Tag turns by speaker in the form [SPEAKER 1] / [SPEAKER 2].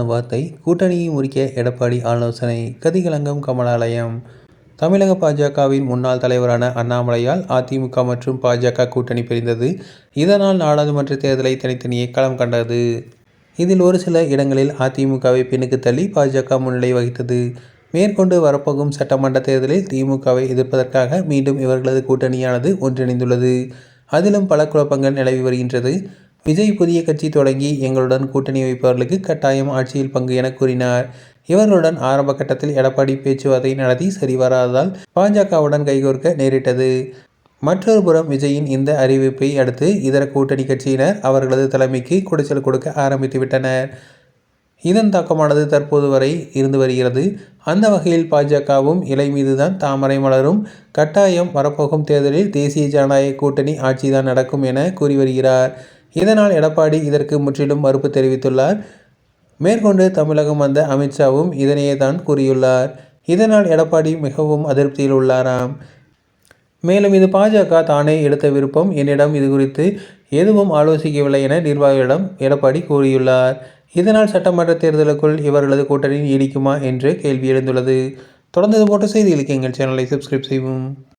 [SPEAKER 1] வார்த்தை கூட்டணியை முறிக்க எடப்பாடி ஆலோசனை. கதிகலங்கம் கமலாலயம். தமிழக பாஜகவின் முன்னாள் தலைவரான அண்ணாமலையால் அதிமுக மற்றும் பாஜக கூட்டணி பிரிந்தது. இதனால் நாடாளுமன்ற தேர்தலை தனித்தனியே களம் கண்டது. இதில் ஒரு சில இடங்களில் அதிமுகவை பின்னுக்கு தள்ளி பாஜக முன்னிலை வகித்தது. மேற்கொண்டு வரப்போகும் சட்டமன்ற தேர்தலில் திமுகவை எதிர்ப்பதற்காக மீண்டும் இவர்களது கூட்டணியானது ஒன்றிணைந்துள்ளது. அதிலும் பல குழப்பங்கள் நிலவி வருகின்றது. விஜய் புதிய கட்சி தொடங்கி எங்களுடன் கூட்டணி வைப்பவர்களுக்கு கட்டாயம் ஆட்சியில் பங்கு என கூறினார். இவர்களுடன் ஆரம்ப கட்டத்தில் எடப்பாடி பேச்சுவார்த்தை நடத்தி சரிவராததால் பாஜகவுடன் கைகோர்க்க நேரிட்டது. மற்றொரு புறம் விஜயின் இந்த அறிவிப்பை அடுத்து இதர கூட்டணி கட்சியினர் அவர்களது தலைமைக்கு குடைச்சல் கொடுக்க ஆரம்பித்து விட்டனர். இதன் தாக்கமானது தற்போது வரை இருந்து வருகிறது. அந்த வகையில் பாஜகவும் இலை மீதுதான் தாமரை மலரும். கட்டாயம் வரப்போகும் தேர்தலில் தேசிய ஜனநாயக கூட்டணி ஆட்சிதான் நடக்கும் என கூறி வருகிறார். இதனால் எடப்பாடி இதற்கு முற்றிலும் மறுப்பு தெரிவித்துள்ளார். மேற்கொண்டு தமிழகம் வந்த அமித்ஷாவும் இதனையே தான் கூறியுள்ளார். இதனால் எடப்பாடி மிகவும் அதிருப்தியில் உள்ளாராம். மேலும் இது பாஜக தானே எடுத்த விருப்பம். என்னிடம் இது குறித்து எதுவும் ஆலோசிக்கவில்லை என நிர்வாகிகளிடம் எடப்பாடி கூறியுள்ளார். இதனால் சட்டமன்ற தேர்தலுக்குள் இவர்களது கூட்டணி நீடிக்குமா என்று கேள்வி எழுந்துள்ளது. தொடர்ந்து போட்ட போன்ற செய்திகளுக்கு எங்கள் சேனலை சப்ஸ்கிரைப் செய்வோம்